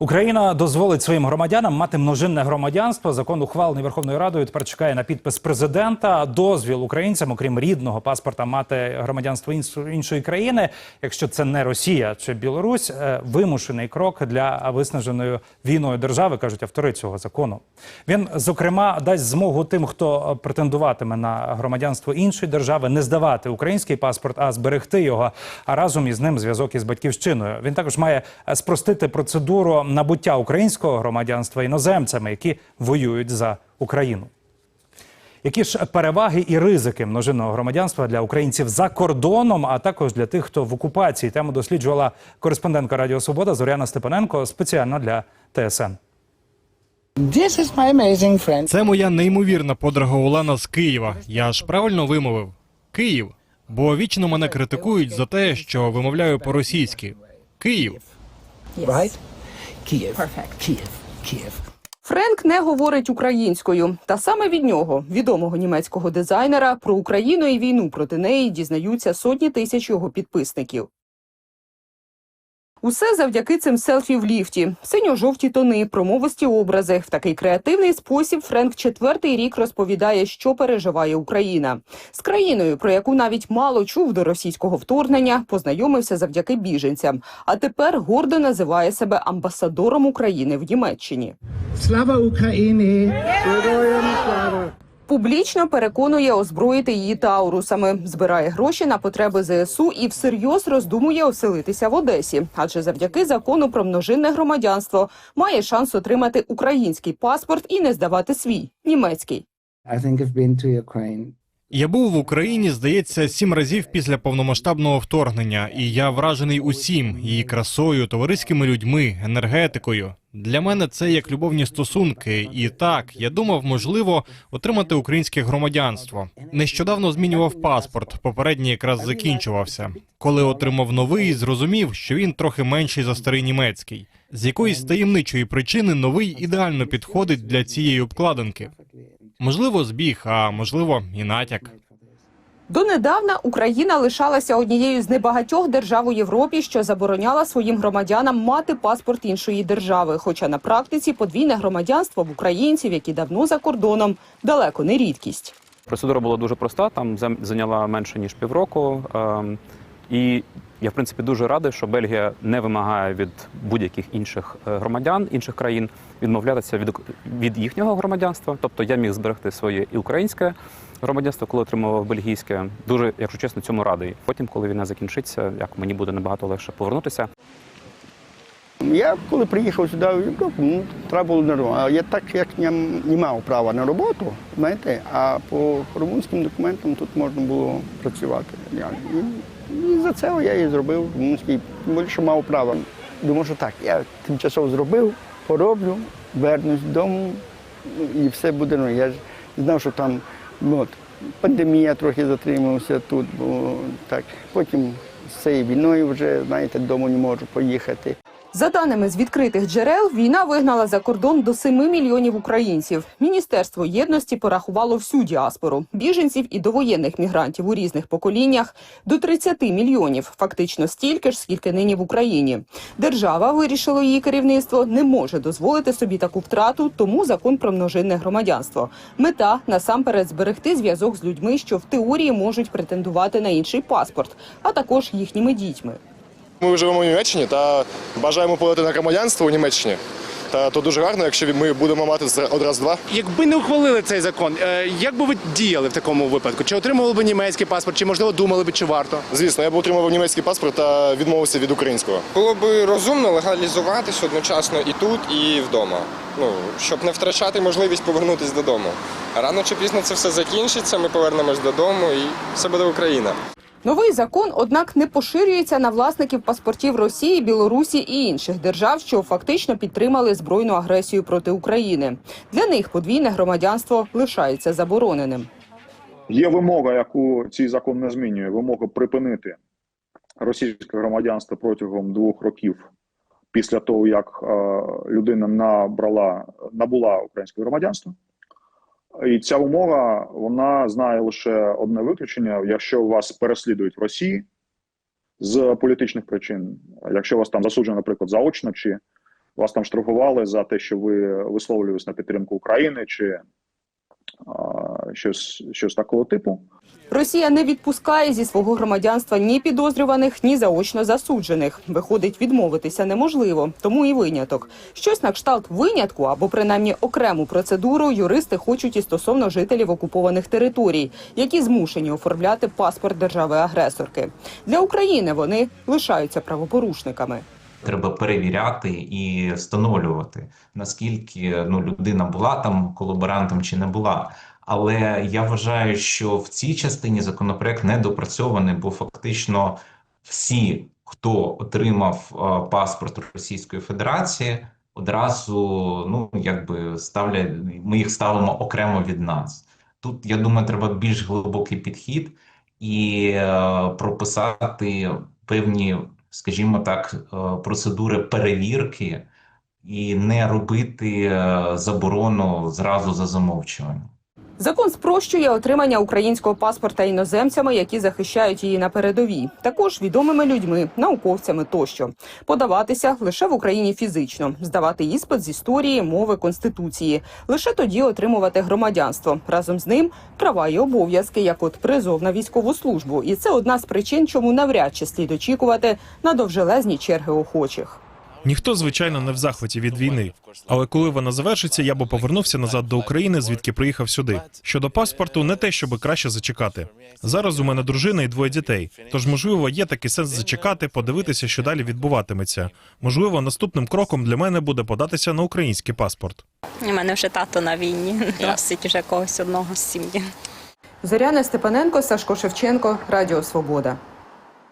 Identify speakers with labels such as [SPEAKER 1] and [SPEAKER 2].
[SPEAKER 1] Україна дозволить своїм громадянам мати множинне громадянство. Закон ухвалений Верховною Радою. Тепер чекає на підпис президента. Дозвіл українцям, окрім рідного паспорта, мати громадянство інш- іншої країни, якщо це не Росія чи Білорусь, е, вимушений крок для виснаженої війною держави, кажуть автори цього закону. Він зокрема дасть змогу тим, хто претендуватиме на громадянство іншої держави, не здавати український паспорт, а зберегти його, а разом із ним зв'язок із батьківщиною. Він також має е, спростити процедуру набуття українського громадянства іноземцями, які воюють за Україну. Які ж переваги і ризики множинного громадянства для українців за кордоном, а також для тих, хто в окупації? Тему досліджувала кореспондентка Радіо Свобода Зоряна Степаненко спеціально для ТСН.
[SPEAKER 2] This is my amazing friend.
[SPEAKER 3] Це моя неймовірна подруга Олена з Києва. Я ж правильно вимовив Київ. Бо вічно мене критикують за те, що вимовляю по-російськи. Київ.
[SPEAKER 2] Right? Kiev.
[SPEAKER 4] Perfect.
[SPEAKER 2] Kiev. Kiev.
[SPEAKER 4] Френк не говорить українською, та саме від нього, відомого німецького дизайнера, про Україну і війну проти неї дізнаються сотні тисяч його підписників. Усе завдяки цим селфі в ліфті, синьо-жовті тони, промовисті образи. В такий креативний спосіб Френк четвертий рік розповідає, що переживає Україна з країною, про яку навіть мало чув до російського вторгнення, познайомився завдяки біженцям. А тепер гордо називає себе амбасадором України в Німеччині.
[SPEAKER 2] Слава Україні! Героям слава!
[SPEAKER 4] Публічно переконує озброїти її таурусами, збирає гроші на потреби ЗСУ і всерйоз роздумує оселитися в Одесі. Адже завдяки закону про множинне громадянство має шанс отримати український паспорт і не здавати свій німецький.
[SPEAKER 3] Я був в Україні, здається, сім разів після повномасштабного вторгнення, і я вражений усім її красою, товариськими людьми, енергетикою. Для мене це як любовні стосунки. І так, я думав, можливо, отримати українське громадянство. Нещодавно змінював паспорт. Попередній якраз закінчувався. Коли отримав новий, зрозумів, що він трохи менший за старий німецький. З якоїсь таємничої причини новий ідеально підходить для цієї обкладинки. Можливо, збіг, а можливо, і натяк.
[SPEAKER 4] Донедавна Україна лишалася однією з небагатьох держав у Європі, що забороняла своїм громадянам мати паспорт іншої держави. Хоча на практиці подвійне громадянство в українців, які давно за кордоном, далеко не рідкість.
[SPEAKER 5] Процедура була дуже проста, там зайняла менше ніж півроку. Ем, І я, в принципі, дуже радий, що Бельгія не вимагає від будь-яких інших е, громадян інших країн відмовлятися від, від їхнього громадянства. Тобто я міг зберегти своє і українське громадянство, коли отримував бельгійське. Дуже, якщо чесно, цьому радий. Потім, коли війна закінчиться, як мені буде набагато легше повернутися.
[SPEAKER 6] Я коли приїхав сюди в Європу, ну, треба було на. А я так як не, не мав права на роботу, знаєте, а по румунським документам тут можна було працювати. Я, і, і за це я і зробив румунський, більше мав право. Думав, що так, я тимчасово зробив, пороблю, вернусь додому ну, і все буде. Ну, я ж знав, що там ну, от, пандемія трохи затримався тут, бо так. Потім з цією війною вже, знаєте, додому не можу поїхати.
[SPEAKER 4] За даними з відкритих джерел, війна вигнала за кордон до 7 мільйонів українців. Міністерство єдності порахувало всю діаспору біженців і довоєнних мігрантів у різних поколіннях до 30 мільйонів, фактично стільки ж, скільки нині в Україні. Держава вирішило її керівництво не може дозволити собі таку втрату, тому закон про множинне громадянство. Мета насамперед зберегти зв'язок з людьми, що в теорії можуть претендувати на інший паспорт, а також їхніми дітьми.
[SPEAKER 7] Ми живемо в Німеччині та бажаємо подати на громадянство у Німеччині. Та то дуже гарно, якщо ми будемо мати зра- одразу два.
[SPEAKER 8] Якби не ухвалили цей закон, е, як би ви діяли в такому випадку? Чи отримували б німецький паспорт, чи можливо думали б, чи варто?
[SPEAKER 7] Звісно, я б отримав німецький паспорт та відмовився від українського.
[SPEAKER 9] Було б розумно легалізуватись одночасно і тут, і вдома. Ну, щоб не втрачати можливість повернутися додому. Рано чи пізно це все закінчиться, ми повернемось додому і все буде Україна.
[SPEAKER 4] Новий закон, однак, не поширюється на власників паспортів Росії, Білорусі і інших держав, що фактично підтримали збройну агресію проти України. Для них подвійне громадянство лишається забороненим.
[SPEAKER 10] Є вимога, яку цей закон не змінює. Вимога припинити російське громадянство протягом двох років після того, як е, людина набрала набула українське громадянство. І ця умова вона знає лише одне виключення: якщо вас переслідують в Росії з політичних причин, якщо вас там засуджено, наприклад, заочно чи вас там штрафували за те, що ви висловлюєтесь на підтримку України чи щось, щось такого типу.
[SPEAKER 4] Росія не відпускає зі свого громадянства ні підозрюваних, ні заочно засуджених. Виходить, відмовитися неможливо, тому і виняток. Щось на кшталт винятку або принаймні окрему процедуру юристи хочуть і стосовно жителів окупованих територій, які змушені оформляти паспорт держави-агресорки. Для України вони лишаються правопорушниками.
[SPEAKER 11] Треба перевіряти і встановлювати, наскільки ну, людина була там колаборантом чи не була. Але я вважаю, що в цій частині законопроект недопрацьований, бо фактично всі, хто отримав е, паспорт Російської Федерації, одразу ну якби ставлять, ми їх ставимо окремо від нас. Тут я думаю, треба більш глибокий підхід і е, прописати певні, скажімо так, е, процедури перевірки і не робити е, заборону зразу за замовчуванням.
[SPEAKER 4] Закон спрощує отримання українського паспорта іноземцями, які захищають її на передовій, також відомими людьми, науковцями тощо. Подаватися лише в Україні фізично, здавати іспит з історії, мови, конституції. Лише тоді отримувати громадянство. Разом з ним права і обов'язки, як от призов на військову службу. І це одна з причин, чому навряд чи слід очікувати на довжелезні черги охочих.
[SPEAKER 12] Ніхто, звичайно, не в захваті від війни. Але коли вона завершиться, я би повернувся назад до України, звідки приїхав сюди. Щодо паспорту, не те, щоб краще зачекати. Зараз у мене дружина і двоє дітей. Тож, можливо, є такий сенс зачекати, подивитися, що далі відбуватиметься. Можливо, наступним кроком для мене буде податися на український паспорт.
[SPEAKER 13] У мене вже тато на війні, просить вже когось одного з сім'ї.
[SPEAKER 4] Зоряна Степаненко, Сашко Шевченко, Радіо Свобода.